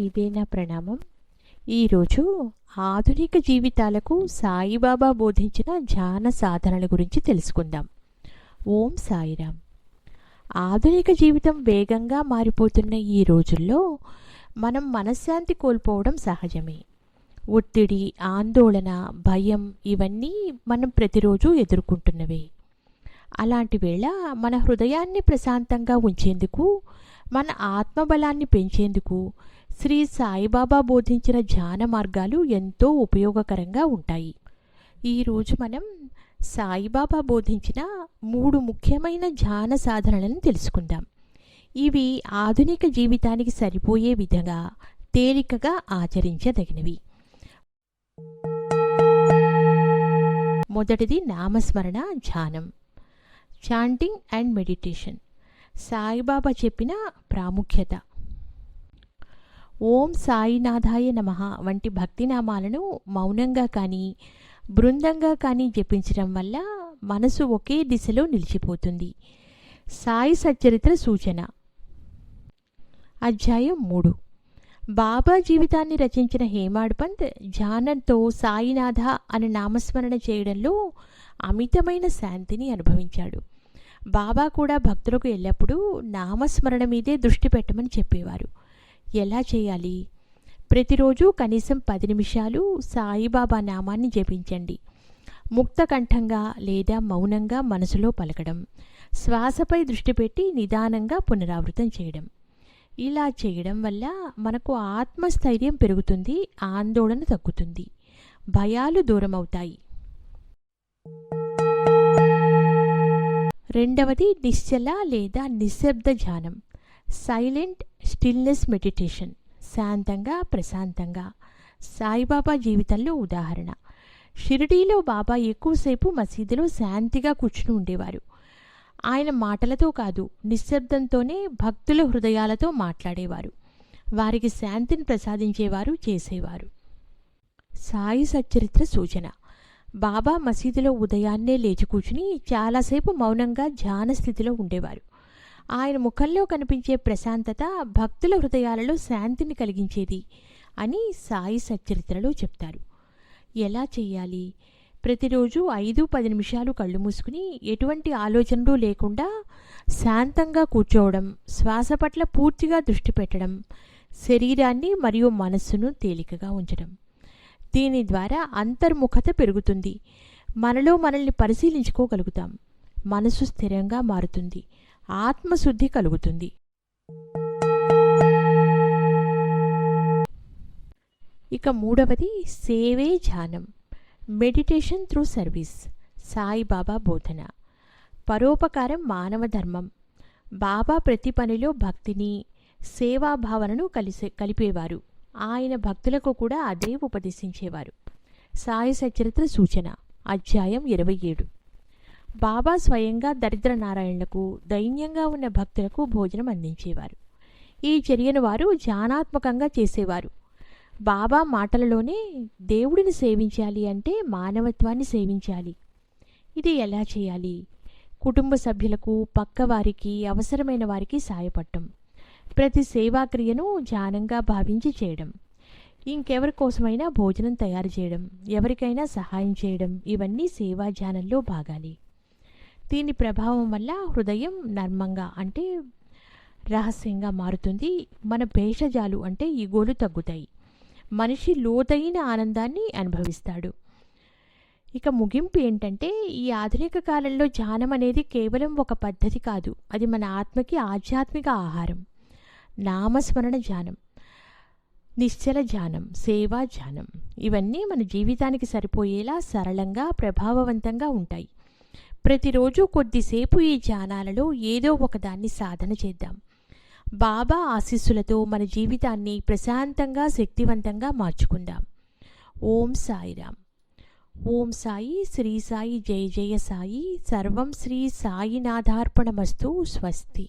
ఇదే నా ప్రణామం? ఈరోజు ఆధునిక జీవితాలకు సాయిబాబా బోధించిన ధ్యాన సాధనల గురించి తెలుసుకుందాం. ఓం సాయిరామ్. ఆధునిక జీవితం వేగంగా మారిపోతున్న ఈ రోజుల్లో మనం మనశ్శాంతి కోల్పోవడం సహజమే. ఒత్తిడి ఆందోళన భయం ఇవన్నీ మనం ప్రతిరోజు ఎదుర్కొంటున్నవే. అలాంటి వేళ మన హృదయాన్ని ప్రశాంతంగా ఉంచేందుకు మన ఆత్మబలాన్ని పెంచేందుకు శ్రీ సాయిబాబా బోధించిన ధ్యాన మార్గాలు ఎంతో ఉపయోగకరంగా ఉంటాయి. ఈరోజు మనం సాయిబాబా బోధించిన మూడు ముఖ్యమైన ధ్యాన సాధనలను తెలుసుకుందాం. ఇవి ఆధునిక జీవితానికి సరిపోయే విధంగా తేలికగా ఆచరించదగినవి. మొదటిది నామస్మరణ ధ్యానం. Chanting and meditation. సాయిబాబా చెప్పిన ప్రాముఖ్యత. ఓం సాయినాథాయ నమ వంటి భక్తినామాలను మౌనంగా కానీ బృందంగా కానీ జపించడం వల్ల మనసు ఒకే దిశలో నిలిచిపోతుంది. సాయి సచ్చరిత్ర సూచన. అధ్యాయం మూడు. బాబా జీవితాన్ని రచించిన హేమాడ్ పంత్ ధ్యానంతో సాయినాథ అనే నామస్మరణ చేయడంలో అమితమైన శాంతిని అనుభవించాడు. బాబా కూడా భక్తులకు ఎల్లప్పుడూ నామస్మరణ మీదే దృష్టి పెట్టమని చెప్పేవారు. ఎలా చేయాలి? ప్రతిరోజు కనీసం పది నిమిషాలు సాయిబాబా నామాన్ని జపించండి. ముక్తకంఠంగా లేదా మౌనంగా మనసులో పలకడం శ్వాసపై దృష్టి పెట్టి నిదానంగా పునరావృతం చేయడం. ఇలా చేయడం వల్ల మనకు ఆత్మస్థైర్యం పెరుగుతుంది ఆందోళన తగ్గుతుంది భయాలు దూరమవుతాయి. రెండవది నిశ్చల లేదా నిశ్శబ్ద ధ్యానం. Silent stillness meditation. శాంతంగా ప్రశాంతంగా. సాయిబాబా జీవితంలో ఉదాహరణ. షిరిడీలో బాబా ఎక్కువసేపు మసీదులో శాంతిగా కూర్చుని ఉండేవారు. ఆయన మాటలతో కాదు నిశ్శబ్దంతోనే భక్తుల హృదయాలతో మాట్లాడేవారు. వారికి శాంతిని ప్రసాదించేవారు చేసేవారు. సాయి సచ్చరిత్ర సూచన. బాబా మసీదులో ఉదయాన్నే లేచి కూర్చుని చాలాసేపు మౌనంగా ధ్యాన స్థితిలో ఉండేవారు. ఆయన ముఖంలో కనిపించే ప్రశాంతత భక్తుల హృదయాలలో శాంతిని కలిగించేది అని సాయి సచ్చరిత్రలో చెప్తారు. ఎలా చేయాలి? ప్రతిరోజు ఐదు పది నిమిషాలు కళ్ళు మూసుకుని ఎటువంటి ఆలోచనలు లేకుండా శాంతంగా కూర్చోవడం శ్వాస పట్ల పూర్తిగా దృష్టి పెట్టడం శరీరాన్ని మరియు మనస్సును తేలికగా ఉంచడం. దీని ద్వారా అంతర్ముఖత పెరుగుతుంది. మనలో మనల్ని పరిశీలించుకోగలుగుతాం. మనసు స్థిరంగా మారుతుంది. ఆత్మశుద్ధి కలుగుతుంది. ఇక మూడవది సేవే ధ్యానం. Meditation through service. సాయిబాబా బోధన. పరోపకారం మానవ ధర్మం. బాబా ప్రతి పనిలో భక్తిని సేవాభావనను కలిసే కలిపేవారు. ఆయన భక్తులకు కూడా అదే ఉపదేశించేవారు. సాయి సచరిత్ర సూచన. అధ్యాయం ఇరవై ఏడు. బాబా స్వయంగా దరిద్ర నారాయణులకు దైన్యంగా ఉన్న భక్తులకు భోజనం అందించేవారు. ఈ చర్యను వారు ధ్యానాత్మకంగా చేసేవారు. బాబా మాటలలోనే దేవుడిని సేవించాలి అంటే మానవత్వాన్ని సేవించాలి. ఇది ఎలా చేయాలి? కుటుంబ సభ్యులకు పక్కవారికి అవసరమైన వారికి సాయపడటం. ప్రతి సేవాక్రియను జానంగా భావించి చేయడం. ఇంకెవరి కోసమైనా భోజనం తయారు చేయడం. ఎవరికైనా సహాయం చేయడం. ఇవన్నీ సేవా జానంలో భాగాలి. దీని ప్రభావం వల్ల హృదయం నర్మంగా అంటే రహస్యంగా మారుతుంది. మన భేషజాలు అంటే ఈగోలు తగ్గుతాయి. మనిషి లోతైన ఆనందాన్ని అనుభవిస్తాడు. ఇక ముగింపు ఏంటంటే ఈ ఆధునిక కాలంలో ధ్యానం అనేది కేవలం ఒక పద్ధతి కాదు. అది మన ఆత్మకి ఆధ్యాత్మిక ఆహారం. నామస్మరణ ధ్యానం నిశ్చల ధ్యానం సేవా ధ్యానం ఇవన్నీ మన జీవితానికి సరిపోయేలా సరళంగా ప్రభావవంతంగా ఉంటాయి. ప్రతిరోజు కొద్దిసేపు ఈ ధ్యానాలలో ఏదో ఒకదాన్ని సాధన చేద్దాం. బాబా ఆశీస్సులతో మన జీవితాన్ని ప్రశాంతంగా శక్తివంతంగా మార్చుకుందాం. ఓం సాయిరామ్ ఓం సాయి శ్రీ సాయి జయ జయ సాయి. సర్వం శ్రీ సాయినాథార్పణమస్తు. స్వస్తి.